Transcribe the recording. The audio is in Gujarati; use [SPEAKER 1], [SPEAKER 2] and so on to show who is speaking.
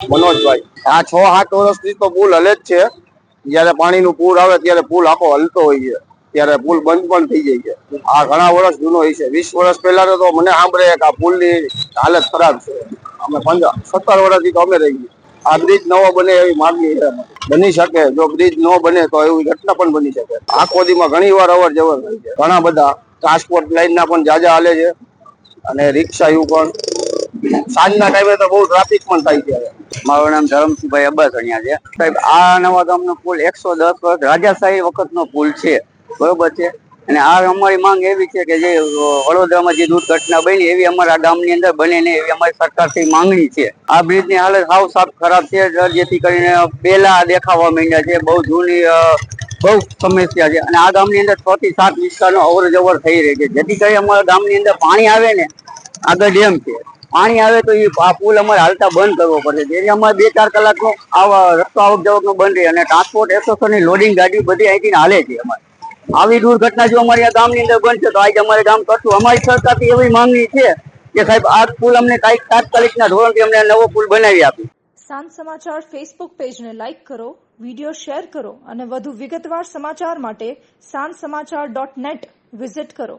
[SPEAKER 1] મનોજભાઈ. આ છ સાત વર્ષથી તો પુલ હલે જ છે. જયારે પાણીનું પૂર આવે ત્યારે પુલ આખો હલતો હોય છે. ત્યારે પુલ બંધ પણ થઈ જાય છે. આ ઘણા વર્ષ જૂનો હોય છે વીસ વર્ષ પહેલા તો મને સાંભળે કે આ પુલની હાલત ખરાબ છે. અમે પંદર, સત્તર વર્ષથી તો અમે રહી ગયા. આ બ્રિજ નવો બને એવી માગણી છે બની શકે. જો બ્રિજ ન બને તો એવી ઘટના પણ બની શકે. આખો દીમાં ઘણી વાર અવર જવર થાય છે. ઘણા બધા ટ્રાન્સપોર્ટ લાઈન ના પણ જાજા હાલે છે. અને રિક્ષા એવું પણ સાંજના ટાઈમે તો બહુ ટ્રાફિક પણ થાય છે
[SPEAKER 2] મારું નામ ધરમસિંહભાઈ અબ્બાસણિયા છે. સાહેબ, આ નવા ગામનો પુલ એકસો દસ વર્ષ રાજાશાહી વખતનો પુલ છે. બરોબર છે? અને આ અમારી માંગ એવી છે કે જે વડોદરામાં જે દુર્ઘટના બની, એવી અમારા ગામની અંદર બને ને એવી અમારી સરકારથી માંગણી છે. આ બ્રિજની હાલત સાવ સાફ ખરાબ છે. જેથી કરીને પેલા દેખાવા માંડ્યા છે. બહુ જૂની બહુ સમસ્યા છે. અને આ ગામની અંદર છ થી સાત વિસ્તારનો અવર જવર થઈ રહી છે. જેથી કરી અમારા ગામની અંદર પાણી આવે ને આગળ ડેમ છે. પાણી આવે તો એ આ પુલ અમારે હાલતા બંધ કરવો પડે. જેથી અમારે બે ચાર કલાકનો આવા રસ્તો આવક જાવકનો બંધ રહે અને ટ્રાન્સપોર્ટ એસોસિએશનની લોડિંગ ગાડી બધી અહીંથી હાલે છે અમારે. આવી દુર્ઘટના જો અમારી આ ગામની અંદર બનશે તો આજે અમારે ગામ કરશું. અમારી સરકારથી એવી માંગણી છે કે સાહેબ, આ પુલ અમને કાંઈક તાત્કાલિકના ધોરણથી અમને નવો પુલ બનાવી આપી.
[SPEAKER 3] સાંજ સમાચાર ફેસબુક પેજને લાઇક કરો વીડિયો શેર કરો અને વધુ વિગતવાર સમાચાર માટે સાંજ સમાચાર ડોટ નેટ વિઝિટ કરો.